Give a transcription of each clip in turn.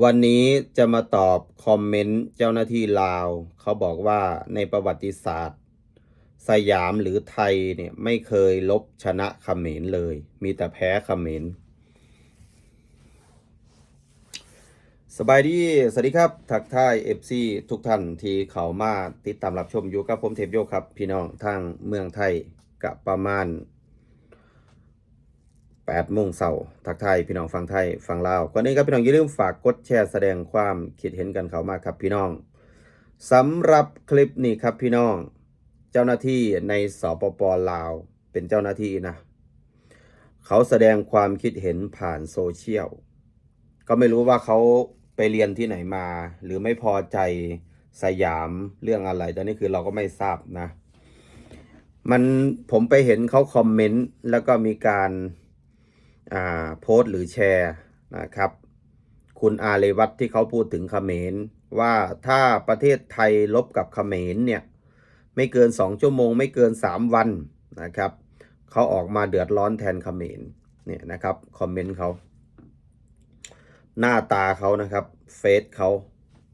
วันนี้จะมาตอบคอมเมนต์เจ้าหน้าที่ลาว เขาบอกว่าในประวัติศาสตร์ สยามหรือไทยเนี่ยไม่เคยลบชนะเขมรเลย มีแต่แพ้เขมรสบายดี สวัสดีครับ ทักทายเอฟซีทุกท่านที่เขามาติดตามรับชมอยู่กับผมเทพโยครับ พี่น้องทางเมืองไทยกับประมาณ 8โมงเช้าทักทายพี่น้องฟังไทยฟังลาวก่อนนี้ครับพี่น้องอย่าลืมฝากกดแชร์แสดงความคิดเห็นกันเขามากครับพี่น้องสำหรับคลิปนี้ครับพี่น้อง เจ้าหน้าที่ในสปปลาวเป็นเจ้าหน้าที่นะเขาแสดงความคิดเห็นผ่านโซเชียลก็ไม่รู้ว่าเขาไปเรียนที่ไหนมา หรือไม่พอใจสยามเรื่องอะไรแต่นี่คือเราก็ไม่ทราบนะ มันผมไปเห็นเขาคอมเมนต์แล้วก็มีการ โพสต์หรือแชร์นะครับ คุณอาเลวัตที่เขาพูดถึงเขมรว่าถ้าประเทศไทยลบกับเขมรเนี่ยไม่เกิน 2 ชั่วโมง ไม่เกิน 3 วันนะครับเขาออกมาเดือดร้อนแทนเขมรเนี่ยนะครับคอมเมนต์เขาหน้าตาเขานะครับเฟซเขา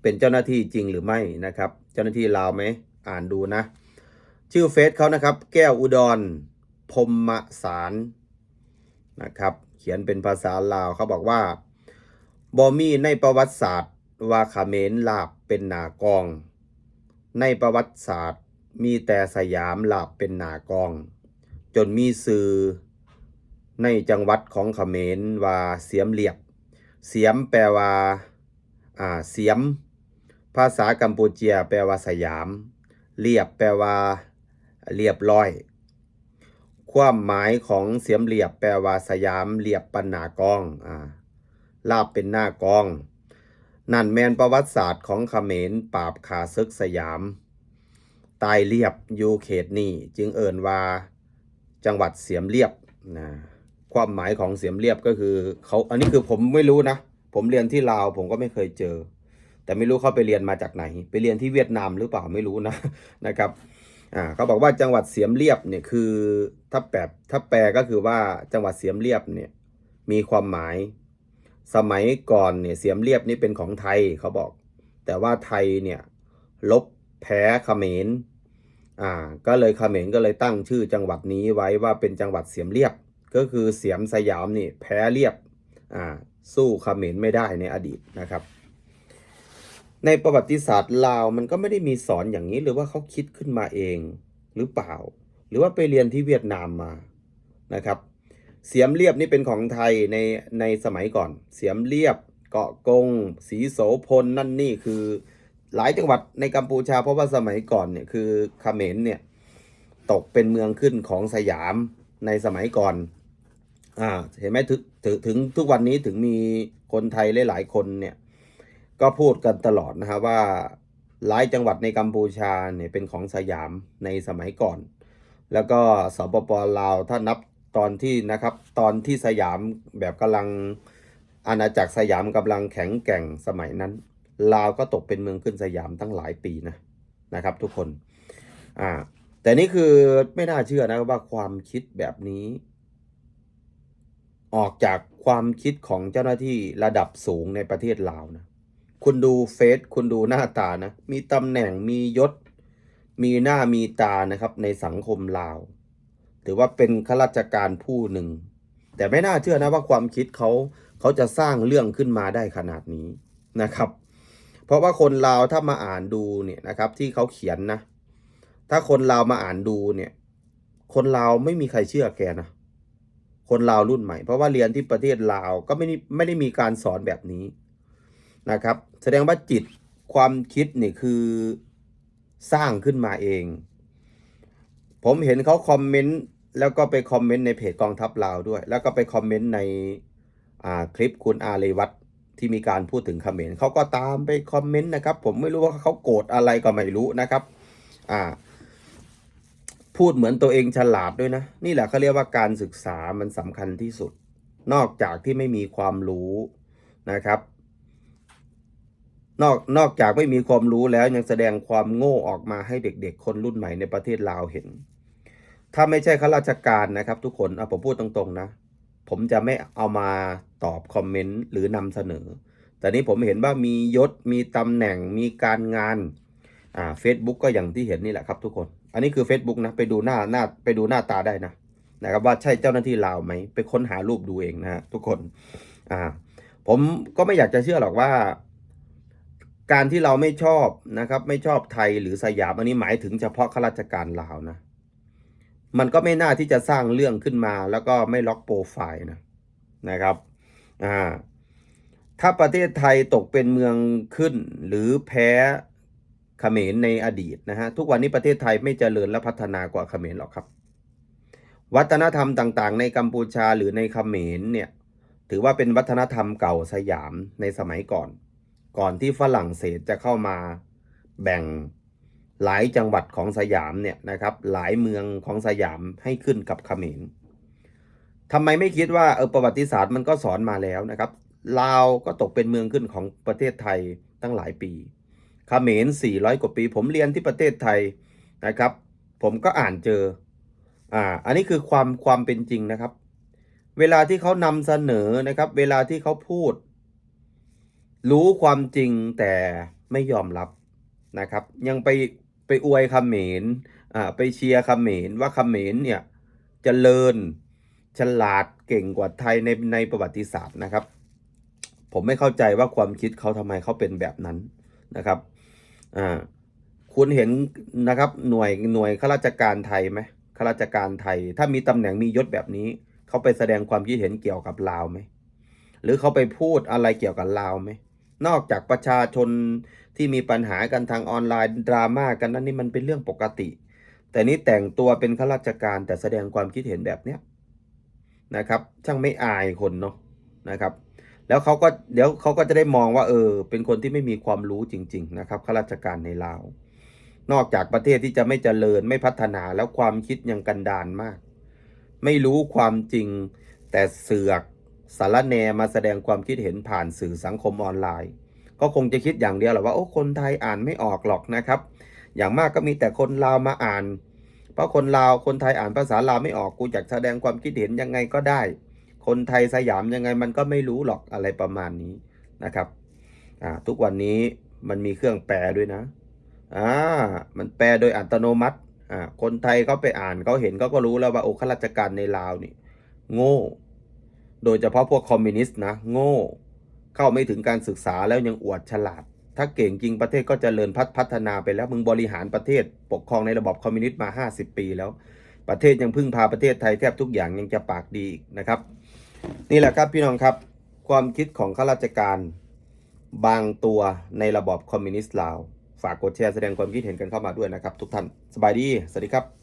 เป็นเจ้าหน้าที่จริงหรือไม่นะครับ เจ้าหน้าที่ลาวไหมอ่านดูนะ ชื่อเฟซเขานะครับ แก้วอุดรพรหมสาร นะครับ เขียนเป็นภาษาลาวเขาบอกว่าบอมีในประวัติศาสตร์ว่าเขมรลาบเป็นหนากอง ในประวัติศาสตร์มีแต่สยามลาบเป็นหนากอง จนมีสื่อในจังหวัดของเขมรว่าเสียมเรียบ เสียมแปลว่าอ่าเสียม ภาษากัมพูเจียแปลว่าสยามเรียบแปลว่าเรียบร้อย ความหมายของเสียมเรียบแปลว่าสยามเรียบปันหากองอ่าลาบเป็นหน้ากอง นั่นแมนประวัติศาสตร์ของเขมรปราบขาซึกสยาม ตายเรียบอยู่เขตนี้จึงเอ่นว่าจังหวัดเสียมเรียบนะความหมายของเสียมเรียบก็คือเขาอันนี้คือผมไม่รู้นะ ผมเรียนที่ลาวผมก็ไม่เคยเจอ แต่ไม่รู้เขาไปเรียนมาจากไหน ไปเรียนที่เวียดนามหรือเปล่าไม่รู้นะนะครับ อ่าเขาบอกว่าจังหวัดเสียมเรียบเนี่ยคือถ้าแปลถ้าแปลก็คือว่าจังหวัดเสียมเรียบเนี่ยมีความหมาย สมัยก่อนเนี่ยเสียมเรียบนี่เป็นของไทยเขาบอก แต่ว่าไทยเนี่ยลบแพ้เขมรอ่าก็เลยเขมรก็เลยตั้งชื่อจังหวัดนี้ไว้ว่าเป็นจังหวัดเสียมเรียบ ก็คือเสียมสยามนี่แพ้เรียบอ่าสู้เขมรไม่ได้ในอดีตนะครับ ในประวัติศาสตร์ลาวมันก็ไม่ได้มีสอนอย่างนี้หรือว่าเขาคิดขึ้นมาเองหรือเปล่า หรือว่าไปเรียนที่เวียดนามมานะครับ เสียมเรียบนี่เป็นของไทยในในสมัยก่อน เสียมเรียบ เกาะกงศรีโสพลนั่นนี่คือหลายจังหวัดในกัมพูชาเพราะว่าสมัยก่อนเนี่ยคือเขมรเนี่ยตกเป็นเมืองขึ้นของสยามในสมัยก่อนอ่าเห็นไหมถึงถึงถึงทุกวันนี้ถึงมีคนไทยหลายๆคนเนี่ย ก็พูดกันตลอดนะฮะว่าหลายจังหวัดในกัมพูชาเนี่ยเป็นของสยามในสมัยก่อน แล้วก็สปปลาวถ้านับตอนที่นะครับ ตอนที่สยามแบบกำลังอาณาจักรสยามกำลังแข็งแกร่งสมัยนั้น ลาวก็ตกเป็นเมืองขึ้นสยามตั้งหลายปีนะนะครับ ทุกคนอ่าแต่นี่คือไม่น่าเชื่อนะว่าความคิดแบบนี้ ออกจากความคิดของเจ้าหน้าที่ระดับสูงในประเทศลาวนะ คุณดูเฟซคุณดูหน้าตานะ มีตำแหน่งมียศ มีหน้ามีตานะครับ ในสังคมลาว ถือว่าเป็นข้าราชการผู้หนึ่ง แต่ไม่น่าเชื่อนะว่าความคิดเขาเขาจะสร้างเรื่องขึ้นมาได้ขนาดนี้นะครับ เพราะว่าคนลาวถ้ามาอ่านดูเนี่ยนะครับ ที่เขาเขียนนะ ถ้าคนลาวมาอ่านดูเนี่ย คนลาวไม่มีใครเชื่อแกนะคนลาวรุ่นใหม่ เพราะว่าเรียนที่ประเทศลาวก็ไม่ไม่ได้มีการสอนแบบนี้ นะครับ แสดงว่าจิตความคิดนี่คือสร้างขึ้นมาเอง ผมเห็นเขาคอมเมนต์แล้วก็ไปคอมเมนต์ในเพจกองทัพลาวด้วย แล้วก็ไปคอมเมนต์ในคลิปคุณอาเลวัตที่มีการพูดถึงคอมเขมรเขาก็ตามไปคอมเมนต์นะครับ ผมไม่รู้ว่าเขาโกรธอะไรก็ไม่รู้นะครับอ่าพูดเหมือนตัวเองฉลาดด้วยนะ นี่แหละเขาเรียกว่าการศึกษามันสำคัญที่สุด นอกจากที่ไม่มีความรู้นะครับ นอกนอกจากไม่มีความรู้แล้วยังแสดงความโง่ออกมาให้เด็กๆ คนรุ่นใหม่ในประเทศลาวเห็น ถ้าไม่ใช่ข้าราชการนะครับ ทุกคนเอาผมพูดตรงๆนะ ผมจะไม่เอามาตอบคอมเมนต์หรือนำเสนอ แต่นี้ผมเห็นว่ามียศมีตำแหน่งมีการงานอ่า Facebook ก็อย่างที่เห็นนี่แหละครับทุกคน อันนี้คือ Facebook นะไปดูหน้าหน้าไปดูหน้าตาได้นะนะครับว่าใช่เจ้าหน้าที่ลาวไหมไปค้นหารูปดูเองนะฮะทุกคนอ่าผมก็ไม่อยากจะเชื่อหรอกว่า การที่เราไม่ชอบนะครับ ไม่ชอบไทยหรือสยามอันนี้หมายถึงเฉพาะข้าราชการลาวนะ มันก็ไม่น่าที่จะสร้างเรื่องขึ้นมา แล้วก็ไม่ล็อกโปรไฟล์นะนะครับอ่าถ้าประเทศไทยตกเป็นเมืองขึ้น หรือแพ้เขมรในอดีตนะฮะทุกวันนี้ประเทศไทยไม่เจริญและพัฒนากว่าเขมรหรอกครับ วัฒนธรรมต่างๆ ในกัมพูชาหรือในเขมรเนี่ยถือว่าเป็นวัฒนธรรมเก่าสยามในสมัยก่อน ก่อนที่ฝรั่งเศสจะเข้ามาแบ่งหลายจังหวัดของสยามเนี่ยนะครับ หลายเมืองของสยามให้ขึ้นกับเขมรทำไมไม่คิดว่าเออประวัติศาสตร์มันก็สอนมาแล้วนะครับลาวก็ตกเป็นเมืองขึ้นของประเทศไทยตั้งหลายปีเขมร400 กว่าปี ผมเรียนที่ประเทศไทยนะครับ ผมก็อ่านเจออ่าอันนี้คือความความเป็นจริงนะครับ เวลาที่เขานำเสนอนะครับ เวลาที่เขาพูด รู้ความจริงแต่ไม่ยอมรับนะครับ ยังไปไปอวยเขมรอ่าไปเชียร์เขมรว่าเขมรเนี่ยจเจริญฉลาดเก่งกว่าไทยในในประวัติศาสตร์นะครับ ผมไม่เข้าใจว่าความคิดเขาทำไมเขาเป็นแบบนั้นนะครับอ่าคุณเห็นนะครับหน่วยหน่วยข้าราชการไทยไหมข้าราชการไทย ถ้ามีตำแหน่งมียศแบบนี้ เขาไปแสดงความคิดเห็นเกี่ยวกับลาวไหมหรือเขาไปพูดอะไรเกี่ยวกับลาวไหม นอกจากประชาชนที่มีปัญหากันทางออนไลน์ดราม่ากันนั่นนี่มันเป็นเรื่องปกติ แต่นี้แต่งตัวเป็นข้าราชการแต่แสดงความคิดเห็นแบบเนี้ยนะครับช่างไม่อายคนเนาะนะครับ แล้วเขาก็เดี๋ยวเขาก็จะได้มองว่าเออ เป็นคนที่ไม่มีความรู้จริง ๆ นะครับข้าราชการในลาวนอกจากประเทศที่จะไม่เจริญไม่พัฒนาแล้วความคิดยังกันดานมาก ไม่รู้ความจริงแต่เสือก สารแนมาแสดงความคิดเห็นผ่านสื่อสังคมออนไลน์ ก็คงจะคิดอย่างเดียวแหละว่าโอ้คนไทยอ่านไม่ออกหรอกนะครับ อย่างมากก็มีแต่คนลาวมาอ่าน เพราะคนลาวคนไทยอ่านภาษาลาวไม่ออกกูอยากแสดงความคิดเห็นยังไงก็ได้ คนไทยสยามยังไงมันก็ไม่รู้หรอกอะไรประมาณนี้นะครับทุกวันนี้มันมีเครื่องแปลด้วยนะอ่ามันแปลโดยอัตโนมัติอ่าคนไทยเขาไปอ่านเขาเห็นเขาก็รู้แล้วว่าโอ้ข้าราชการในลาวนี่ โง่ โดยเฉพาะพวกคอมมิวนิสต์นะ โง่ เข้าไม่ถึงการศึกษาแล้วยังอวดฉลาด ถ้าเก่งจริงประเทศก็จเจริญพัฒพัฒนาไปแล้วมึงบริหารประเทศ ปกครองในระบบคอมมิวนิสต์มา 50 ปีแล้ว ประเทศยังพึ่งพาประเทศไทยแทบทุกอย่างยังจะปากดีนะครับ นี่แหละครับพี่น้องครับ ความคิดของข้าราชการบางตัวในระบบคอมมิวนิสต์ลาว ฝากกดแชร์แสดงความคิดเห็นกันเข้ามาด้วยนะครับ ทุกท่านสบายดี สวัสดีครับ